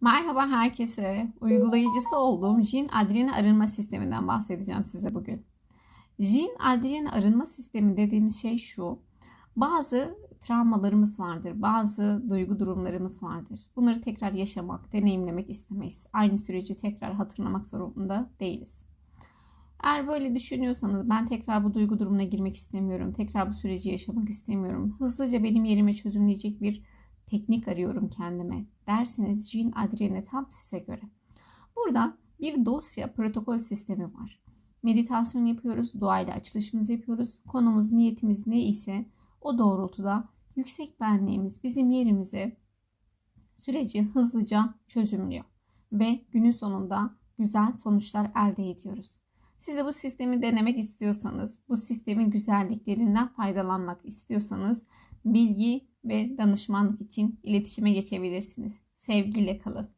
Merhaba herkese. Uygulayıcısı olduğum Jin Adrian arınma sisteminden bahsedeceğim size bugün. Jin Adrian arınma sistemi dediğimiz şey şu. Bazı travmalarımız vardır, bazı duygu durumlarımız vardır. Bunları tekrar yaşamak, deneyimlemek istemeyiz. Aynı süreci tekrar hatırlamak zorunda değiliz. Eğer böyle düşünüyorsanız ben tekrar bu duygu durumuna girmek istemiyorum, tekrar bu süreci yaşamak istemiyorum. Hızlıca benim yerime çözümleyecek bir teknik arıyorum kendime derseniz Jean Adrienne tam size göre. Burada bir dosya protokol sistemi var. Meditasyon yapıyoruz, duayla açılışımızı yapıyoruz. Konumuz, niyetimiz ne ise o doğrultuda yüksek benliğimiz bizim yerimize süreci hızlıca çözümlüyor. Ve günün sonunda güzel sonuçlar elde ediyoruz. Siz de bu sistemi denemek istiyorsanız, bu sistemin güzelliklerinden faydalanmak istiyorsanız bilgi ve danışmanlık için iletişime geçebilirsiniz. Sevgiyle kalın.